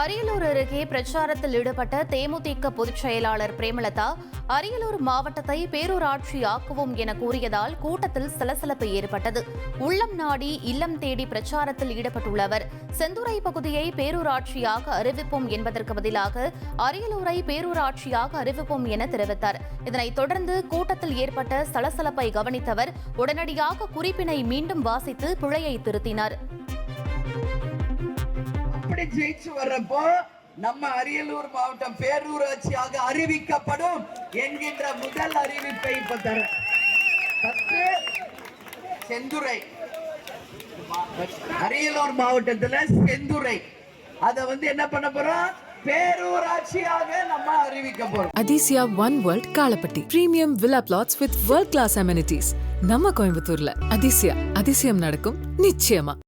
அரியலூர் அருகே பிரச்சாரத்தில் ஈடுபட்ட தேமுதிக பொதுச் செயலாளர் பிரேமலதா அரியலூர் மாவட்டத்தை பேரூராட்சி ஆக்குவோம் என கூறியதால் கூட்டத்தில் சலசலப்பு ஏற்பட்டது. உள்ளம் நாடி இல்லம் தேடி பிரச்சாரத்தில் ஈடுபட்டுள்ளவர். செந்துறை பகுதியை பேரூராட்சியாக அறிவிப்போம் என்பதற்கு பதிலாக அரியலூரை பேரூராட்சியாக அறிவிப்போம் என தெரிவித்தார். இதனைத் தொடர்ந்து கூட்டத்தில் ஏற்பட்ட சலசலப்பை கவனித்தவர் உடனடியாக குறிப்பினை மீண்டும் வாசித்து பிழையை திருத்தினார். அப்படி ஜெயிச்சு வர்றப்போ நம்ம அரியலூர் மாவட்டம் பேரூராட்சியாக அறிவிக்கப்படும் என்கின்ற முதல் அறிவிப்பை இப்ப தரேன். First, செந்துறை. அரியலூர் மாவட்டத்துல செந்துறை. அத வந்து என்ன பண்ண போறோம்? பேரூராட்சியாக நம்ம அறிவிக்க போறோம். Athisaya one world Kalapatti premium villa plots with world class amenities நம்ம கோயம்புத்தூர்ல. அதிசயா அதிசயம் நடக்கும் நிச்சயமா.